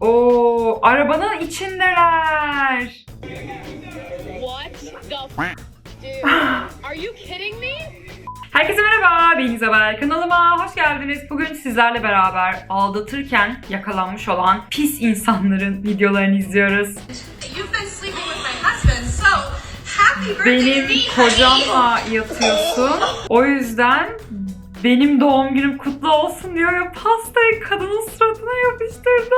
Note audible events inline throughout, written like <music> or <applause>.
Oo, arabanın içindeler. What the f- Dude, are you kidding me? Herkese merhaba, ben İzabel. Kanalıma hoş geldiniz. Bugün sizlerle beraber aldatırken yakalanmış olan pis insanların videolarını izliyoruz. You've been sleeping with my husband, so happy birthday to Benim me, honey. kocamla yatıyorsun. O yüzden benim doğum günüm kutlu olsun diyor ya pastayı kadının suratına yapıştırdı.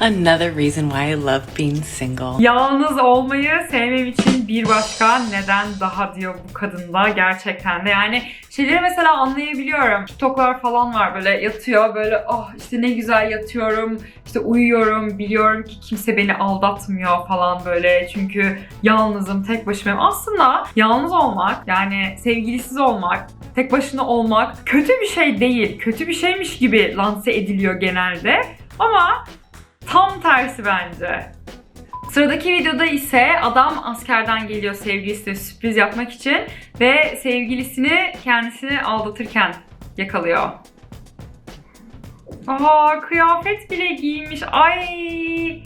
Another reason why I love being single. Yalnız olmayı sevmem için bir başka neden daha diyor bu kadında gerçekten de. Yani şeyleri mesela anlayabiliyorum. TikTok'lar falan var böyle yatıyor böyle ah işte ne güzel yatıyorum işte uyuyorum biliyorum ki kimse beni aldatmıyor falan böyle çünkü yalnızım tek başımayım. Aslında yalnız olmak yani sevgilisiz olmak tek başına olmak kötü bir şey değil. Kötü bir şeymiş gibi lanse ediliyor genelde. Ama tam tersi bence. Sıradaki videoda ise adam askerden geliyor sevgilisine sürpriz yapmak için ve sevgilisini kendisini aldatırken yakalıyor. Aha kıyafet bile giymiş. Ay.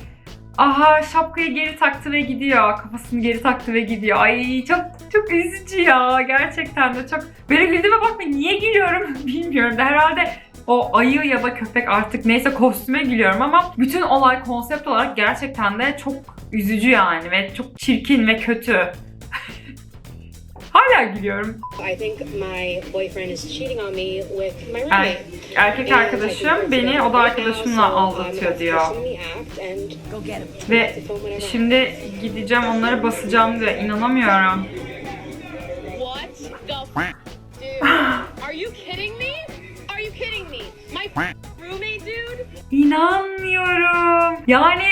Aha şapkayı geri taktı ve gidiyor. Kafasını geri taktı ve gidiyor. Ay çok çok üzücü ya. Gerçekten de çok. Böyle güldüğüme bakma niye gülüyorum <laughs> bilmiyorum da herhalde o ayı ya da köpek artık neyse kostüme gülüyorum ama bütün olay konsept olarak gerçekten de çok üzücü yani ve çok çirkin ve kötü. <laughs> Hala gülüyorum. I think my boyfriend is cheating on me with my Er- roommate. erkek And I arkadaşım beni right now, arkadaşımla I'm aldatıyor diyor. Ve şimdi gideceğim onları basacağım diye inanamıyorum. What the f- Dude, <gasps> are you kidding me? Roommate, dude? İnanmıyorum. Yani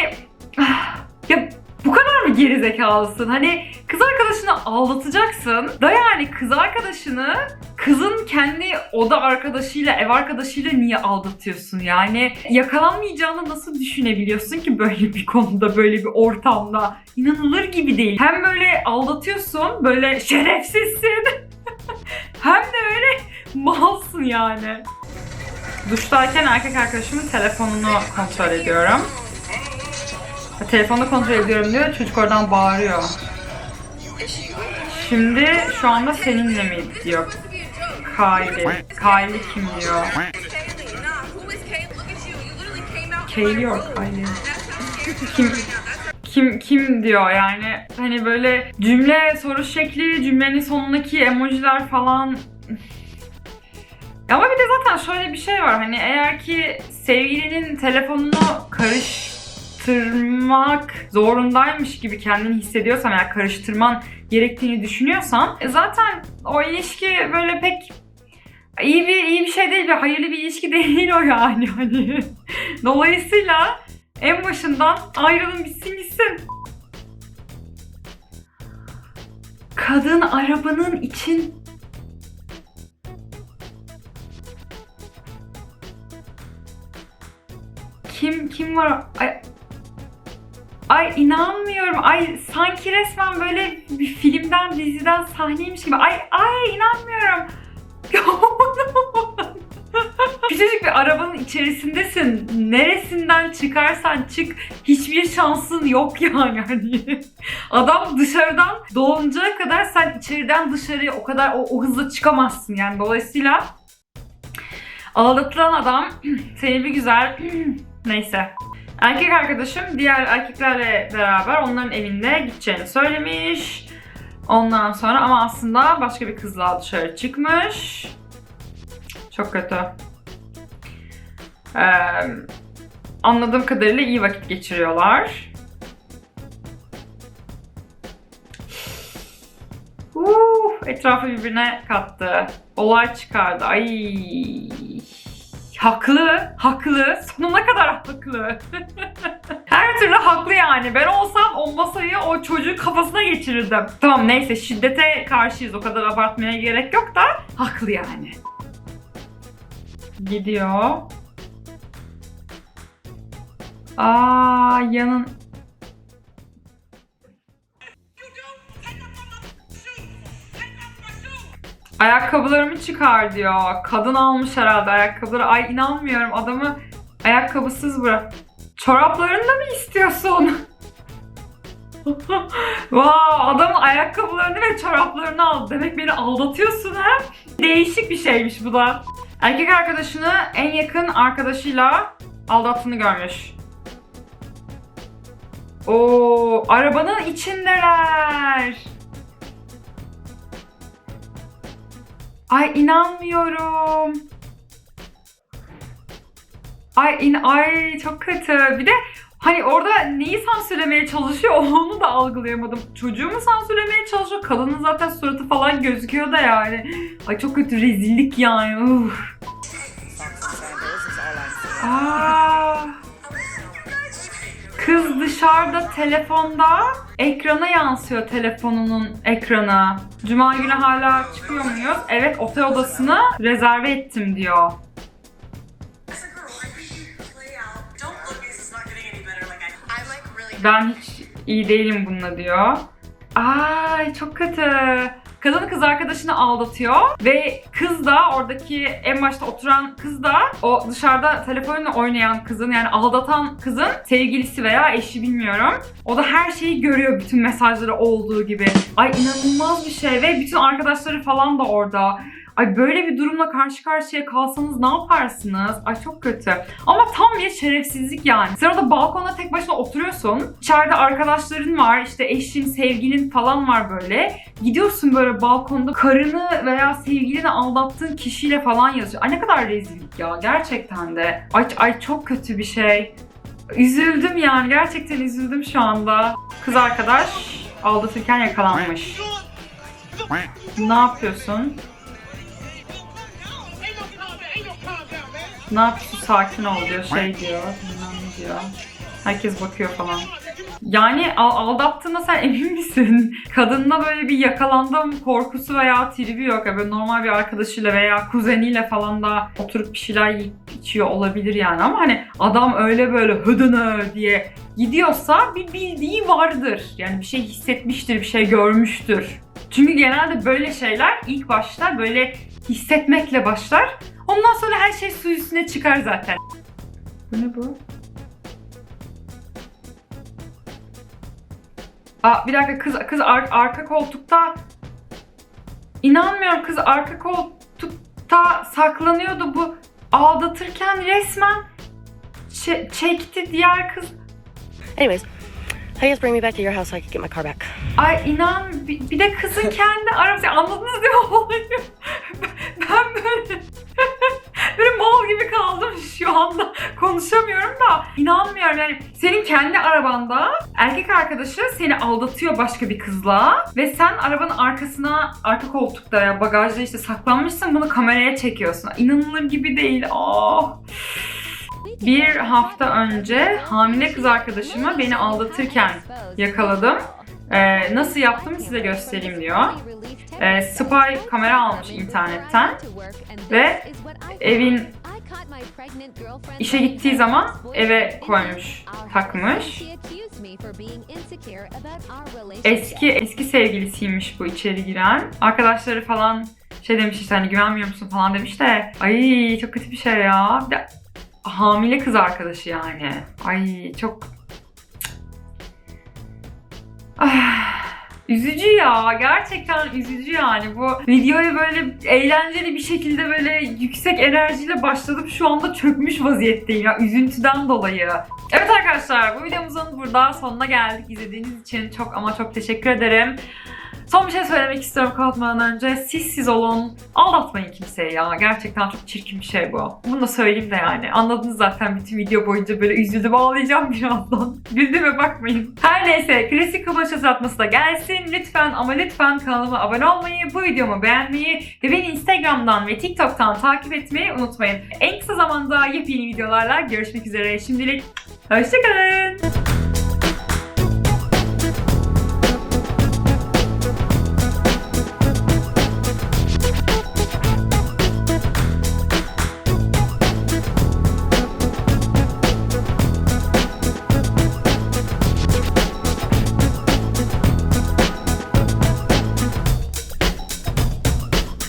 ah, ya bu kadar mı gerizekalısın? Hani kız arkadaşını aldatacaksın da yani kız arkadaşını kızın kendi oda arkadaşıyla, ev arkadaşıyla niye aldatıyorsun? Yani yakalanmayacağını nasıl düşünebiliyorsun ki böyle bir konuda, böyle bir ortamda? İnanılır gibi değil. Hem böyle aldatıyorsun, böyle şerefsizsin. <laughs> Hem de öyle malsın yani. Duştayken erkek arkadaşımın telefonunu kontrol ediyorum. Ha, Telefonu kontrol ediyorum diyor, çocuk oradan bağırıyor. Şimdi şu anda seninle mi diyor Kylie. Kylie kim diyor? Kylie or Kylie? Kim, kim kim diyor yani hani böyle cümle soru şekli cümlenin sonundaki emojiler falan ama bir de zaten şöyle bir şey var hani eğer ki sevgilinin telefonunu karıştırmak zorundaymış gibi kendini hissediyorsan eğer karıştırman gerektiğini düşünüyorsan e zaten o ilişki böyle pek iyi bir iyi bir şey değil bir hayırlı bir ilişki <laughs> değil o yani hani dolayısıyla en başından ayrılın bitsin gitsin. Kadın arabanın için Kim kim var? Ay, ay inanmıyorum. Ay sanki resmen böyle bir filmden, diziden sahneymiş gibi. Ay ay inanmıyorum. <laughs> Küçücük bir arabanın içerisindesin. Neresinden çıkarsan çık hiçbir şansın yok yani. Hani adam dışarıdan doğuncaya kadar sen içeriden dışarıya o kadar o, o hızla çıkamazsın yani. Dolayısıyla aldatılan adam <clears throat> seni bir güzel <clears throat> neyse. Erkek arkadaşım diğer erkeklerle beraber onların evinde gideceğini söylemiş. Ondan sonra ama aslında başka bir kızla dışarı çıkmış. Çok kötü. Ee, anladığım kadarıyla iyi vakit geçiriyorlar. Uh, etrafı birbirine kattı. Olay çıkardı. Ay. Haklı, haklı. Sonuna kadar haklı. <laughs> Her türlü haklı yani. Ben olsam o masayı o çocuğun kafasına geçirirdim. Tamam neyse şiddete karşıyız. O kadar abartmaya gerek yok da haklı yani. Gidiyor. Aa yanın Ayakkabılarımı çıkar diyor. Kadın almış herhalde ayakkabıları. Ay inanmıyorum adamı Ayakkabısız bırak. Çoraplarını da mı istiyorsun? <laughs> Wow, adamın ayakkabılarını ve çoraplarını aldı. Demek beni aldatıyorsun ha? Değişik bir şeymiş bu da. Erkek arkadaşını en yakın arkadaşıyla aldattığını görmüş. Oo, arabanın içindeler. Ay inanmıyorum. Ay in ay çok kötü. Bir de hani orada neyi sansürlemeye çalışıyor <laughs> onu da algılayamadım. Çocuğu mu sansürlemeye çalışıyor? Kadının zaten suratı falan gözüküyor da yani. Ay çok kötü rezillik yani. Uf. Aa. Kız dışarıda telefonda ekrana yansıyor telefonunun ekranı. Cuma günü hala çıkıyor muyuz? Evet otel odasını rezerve ettim diyor. Ben hiç iyi değilim bununla diyor. Ay çok kötü. Kadın kız arkadaşını aldatıyor ve kız da oradaki en başta oturan kız da o dışarıda telefonla oynayan kızın yani aldatan kızın sevgilisi veya eşi bilmiyorum. O da her şeyi görüyor bütün mesajları olduğu gibi. Ay inanılmaz bir şey ve bütün arkadaşları falan da orada. Ay böyle bir durumla karşı karşıya kalsanız ne yaparsınız? Ay çok kötü. Ama tam bir şerefsizlik yani. Sen orada balkonda tek başına oturuyorsun. İçeride arkadaşların var, işte eşin, sevgilin falan var böyle. Gidiyorsun böyle balkonda karını veya sevgilini aldattığın kişiyle falan yazıyor. Ay ne kadar rezillik ya gerçekten de. Ay, ay çok kötü bir şey. Üzüldüm yani gerçekten üzüldüm şu anda. Kız arkadaş aldatırken yakalanmış. Ne yapıyorsun? Ne yapıyorsun sakin ol diyor şey diyor bilmem ne diyor. Herkes bakıyor falan. Yani al- aldattığına sen emin misin? <laughs> Kadınla böyle bir yakalandım korkusu veya tribi yok. Ya böyle normal bir arkadaşıyla veya kuzeniyle falan da oturup bir şeyler yiyip içiyor olabilir yani. Ama hani adam öyle böyle hödönö diye gidiyorsa bir bildiği vardır. Yani bir şey hissetmiştir, bir şey görmüştür. Çünkü genelde böyle şeyler ilk başta böyle hissetmekle başlar. Ondan sonra her şey su üstüne çıkar zaten. Bu ne bu? Aa bir dakika kız kız ar- arka koltukta İnanmıyorum kız arka koltukta saklanıyordu bu aldatırken resmen çe- çekti diğer kız. Anyways, I guess bring me back to your house so I can get my car back. Ay inan bir, bir de kızın kendi arabası anladınız değil mi olayı? <laughs> Ben böyle böyle mal gibi kaldım şu anda konuşamıyorum da inanmıyorum yani senin kendi arabanda erkek arkadaşı seni aldatıyor başka bir kızla ve sen arabanın arkasına arka koltukta ya bagajda işte saklanmışsın bunu kameraya çekiyorsun. İnanılır gibi değil. Ah. Bir hafta önce hamile kız arkadaşımı beni aldatırken yakaladım. Ee, nasıl yaptım size göstereyim diyor. Ee, spy kamera almış internetten ve evin işe gittiği zaman eve koymuş, takmış. Eski eski sevgilisiymiş bu içeri giren. Arkadaşları falan şey demiş işte hani güvenmiyor musun falan demiş de ay çok kötü bir şey ya. Bir de hamile kız arkadaşı yani. Ay çok üzücü ya. Gerçekten üzücü yani. Bu videoya böyle eğlenceli bir şekilde böyle yüksek enerjiyle başladım. Şu anda çökmüş vaziyetteyim ya. Üzüntüden dolayı. Evet arkadaşlar bu videomuzun burada sonuna geldik. İzlediğiniz için çok ama çok teşekkür ederim. Son bir şey söylemek istiyorum kapatmadan önce. Siz siz olun. Aldatmayın kimseyi ya. Gerçekten çok çirkin bir şey bu. Bunu da söyleyeyim de yani. Anladınız zaten bütün video boyunca böyle üzüldüm ağlayacağım <laughs> birazdan. Güldüğüme bakmayın. Her neyse klasik kumaş atması da gelsin. Lütfen ama lütfen kanalıma abone olmayı, bu videomu beğenmeyi ve beni Instagram'dan ve TikTok'tan takip etmeyi unutmayın. En kısa zamanda yepyeni videolarla görüşmek üzere. Şimdilik hoşçakalın.